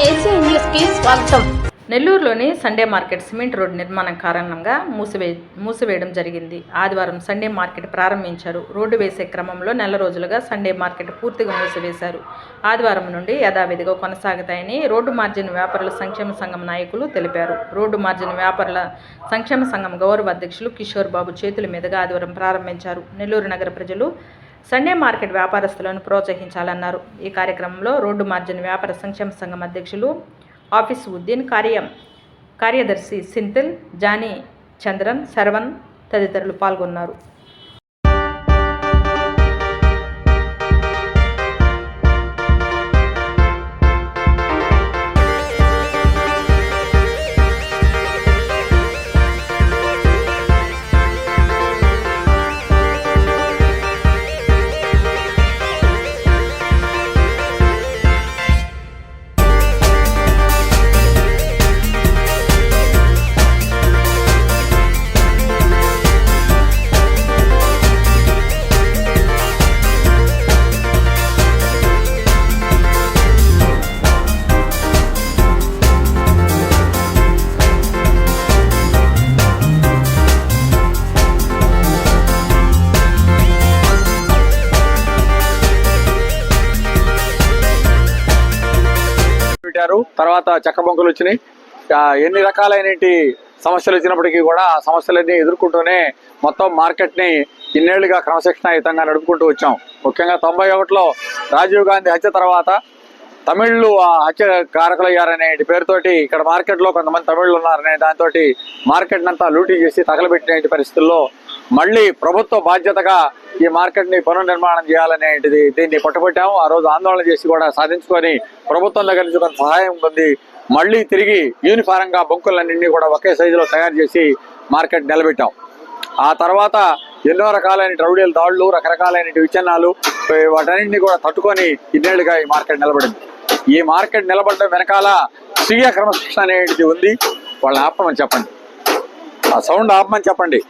స్వాగతం. నెల్లూరులోని Sunday market cement road నిర్మాణం కారణంగా మూసివే మూసివేయడం జరిగింది. ఆదివారం సండే మార్కెట్ ప్రారంభించారు. రోడ్డు వేసే క్రమంలో నెల రోజులుగా సండే మార్కెట్ పూర్తిగా మూసివేశారు. ఆదివారం నుండి యథావిధిగా కొనసాగుతాయని రోడ్డు మార్జిన్ వ్యాపారుల సంక్షేమ సంఘం నాయకులు తెలిపారు. రోడ్డు మార్జిన్ వ్యాపారుల సంక్షేమ సంఘం గౌరవ అధ్యక్షులు కిషోర్ బాబు చేతుల మీదుగా ఆదివారం ప్రారంభించారు. నెల్లూరు నగర ప్రజలు సండే మార్కెట్ వ్యాపారస్తులను ప్రోత్సహించాలన్నారు. ఈ కార్యక్రమంలో రోడ్డు మార్జిన్ వ్యాపార సంక్షేమ సంఘం అధ్యక్షులు ఆఫీస్ ఉద్దీన్ కార్యం కార్యదర్శి సింతిల్ జానీ చంద్రన్ శరవణ్ తదితరులు పాల్గొన్నారు. పెట్టారు తర్వాత చెక్క బొంకలు వచ్చినాయి ఎన్ని రకాలైనటి సమస్యలు వచ్చినప్పటికీ కూడా ఆ సమస్యలన్నీ ఎదుర్కొంటూనే మొత్తం మార్కెట్ని ఇన్నేళ్ళుగా క్రమశిక్షణాయుతంగా నడుపుకుంటూ వచ్చాం. ముఖ్యంగా తొంభై ఒకటిలో రాజీవ్ గాంధీ హత్య తర్వాత తమిళ్ళు ఆ హత్య కారకులయ్యారనే పేరుతోటి ఇక్కడ మార్కెట్లో కొంతమంది తమిళ్ళు ఉన్నారనే దాంతో మార్కెట్ అంతా లూటీ చేసి తగలబెట్టిన పరిస్థితుల్లో మళ్ళీ ప్రభుత్వ బాధ్యతగా ఈ మార్కెట్ని పునర్నిర్మాణం చేయాలనేటిది దీన్ని పట్టుబట్టాము. ఆ రోజు ఆందోళన చేసి కూడా సాధించుకొని ప్రభుత్వం దగ్గర నుంచి కొంత సహాయం పొంది మళ్ళీ తిరిగి యూనిఫారం గా బొంకులన్నింటినీ కూడా ఒకే సైజులో తయారు చేసి మార్కెట్ నిలబెట్టాం. ఆ తర్వాత ఎన్నో రకాలైన రౌడీల దాడులు రకరకాలైన విచ్ఛిన్నాలు వాటన్నింటినీ కూడా తట్టుకొని ఇన్నేళ్ళుగా ఈ మార్కెట్ నిలబడింది. ఈ మార్కెట్ నిలబడడం వెనకాల స్వీయ క్రమశిక్షణ అనేది ఉంది. వాళ్ళని ఆపమని చెప్పండి. ఆ సౌండ్ ఆపమని చెప్పండి.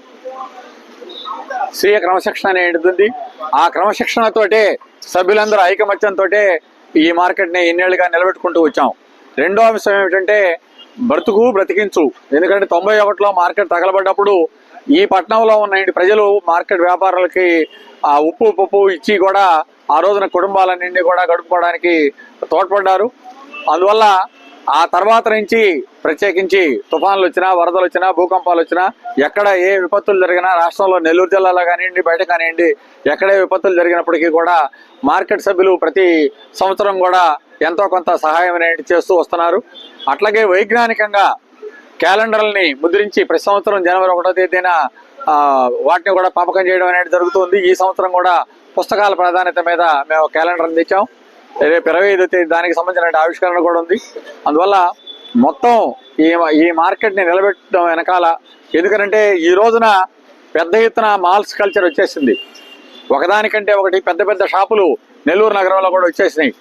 స్వీయ క్రమశిక్షణ అనేది ఉంది ఆ క్రమశిక్షణతోటే సభ్యులందరూ ఐకమత్యంతో ఈ మార్కెట్ని ఎన్నేళ్ళుగా నిలబెట్టుకుంటూ వచ్చాం. రెండో అంశం ఏమిటంటే బ్రతుకు బ్రతికించు. ఎందుకంటే తొంభై ఒకటిలో మార్కెట్ తగలబడ్డప్పుడు ఈ పట్టణంలో ఉన్న ప్రజలు మార్కెట్ వ్యాపారులకి ఆ ఉప్పు పప్పు ఇచ్చి కూడా ఆ రోజున కుటుంబాలన్నింటినీ కూడా గడుపుకోవడానికి తోడ్పడ్డారు. అందువల్ల ఆ తర్వాత నుంచి ప్రత్యేకించి తుఫాన్లు వచ్చినా వరదలు వచ్చినా భూకంపాలు వచ్చినా ఎక్కడ ఏ విపత్తులు జరిగినా రాష్ట్రంలో నెల్లూరు జిల్లాలో కానివ్వండి బయట కానివ్వండి ఎక్కడే విపత్తులు జరిగినప్పటికీ కూడా మార్కెట్ సభ్యులు ప్రతి సంవత్సరం కూడా ఎంతో కొంత సహాయం అనేది చేస్తూ వస్తున్నారు. అట్లాగే వైజ్ఞానికంగా క్యాలెండర్లని ముద్రించి ప్రతి సంవత్సరం జనవరి ఒకటో తేదీన వాటిని కూడా పంపకం చేయడం అనేది జరుగుతుంది ఈ సంవత్సరం కూడా పుస్తకాల ప్రాధాన్యత మీద మేము క్యాలెండర్ అందించాం రేపు ఇరవై ఐదో తేదీ దానికి సంబంధించిన ఆవిష్కరణ కూడా ఉంది. అందువల్ల మొత్తం ఈ ఈ మార్కెట్ని నిలబెట్టడం వెనకాల ఎందుకంటే ఈ రోజున పెద్ద ఎత్తున మాల్స్ కల్చర్ వచ్చేసింది. ఒకదానికంటే ఒకటి పెద్ద పెద్ద షాపులు నెల్లూరు నగరంలో కూడా వచ్చేసినాయి.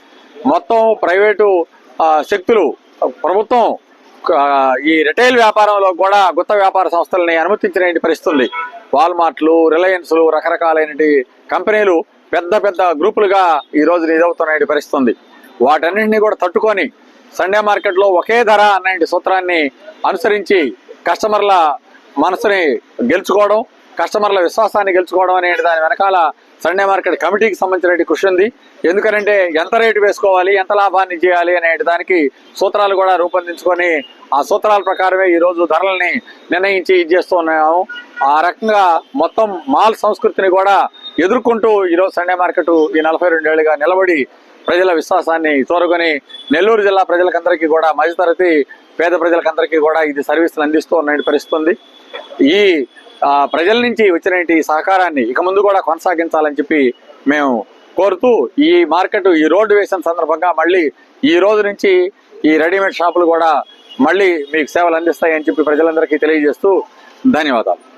మొత్తం ప్రైవేటు శక్తులు ప్రభుత్వం ఈ రిటైల్ వ్యాపారంలో కూడా గుత్త వ్యాపార సంస్థలని అనుమతించిన పరిస్థితుంది వాల్మార్ట్లు రిలయన్స్లు రకరకాలైన కంపెనీలు పెద్ద పెద్ద గ్రూపులుగా ఈ రోజు ఇదవుతున్న పరిస్థితి ఉంది వాటన్నింటినీ కూడా తట్టుకొని సండే మార్కెట్లో ఒకే ధర అనే సూత్రాన్ని అనుసరించి కస్టమర్ల మనసుని గెలుచుకోవడం కస్టమర్ల విశ్వాసాన్ని గెలుచుకోవడం అనే దాని వెనకాల సండే మార్కెట్ కమిటీకి సంబంధించిన కృషి ఉంది. ఎందుకంటే ఎంత రేటు వేసుకోవాలి ఎంత లాభాన్ని చేయాలి అనే దానికి సూత్రాలు కూడా రూపొందించుకొని ఆ సూత్రాల ప్రకారమే ఈ రోజు నిర్ణయించి ఇది చేస్తున్నాము. ఆ రకంగా మొత్తం మాల్ సంస్కృతిని కూడా ఎదుర్కొంటూ ఈరోజు సండే మార్కెట్ ఈ నలభై రెండేళ్ళుగా నిలబడి ప్రజల విశ్వాసాన్ని తోరుకొని నెల్లూరు జిల్లా ప్రజలకందరికీ కూడా మధ్యతరగతి పేద ప్రజలకందరికీ కూడా ఇది సర్వీసులు అందిస్తూ ఉన్న పరిస్థితి ఈ ప్రజల నుంచి వచ్చిన ఈ సహకారాన్ని ఇక ముందు కూడా కొనసాగించాలని చెప్పి మేము కోరుతూ ఈ మార్కెట్ ఈ రోడ్డు వేసిన సందర్భంగా మళ్ళీ ఈ రోజు నుంచి ఈ రెడీమేడ్ షాపులు కూడా మళ్ళీ మీకు సేవలు అందిస్తాయని చెప్పి ప్రజలందరికీ తెలియజేస్తూ ధన్యవాదాలు.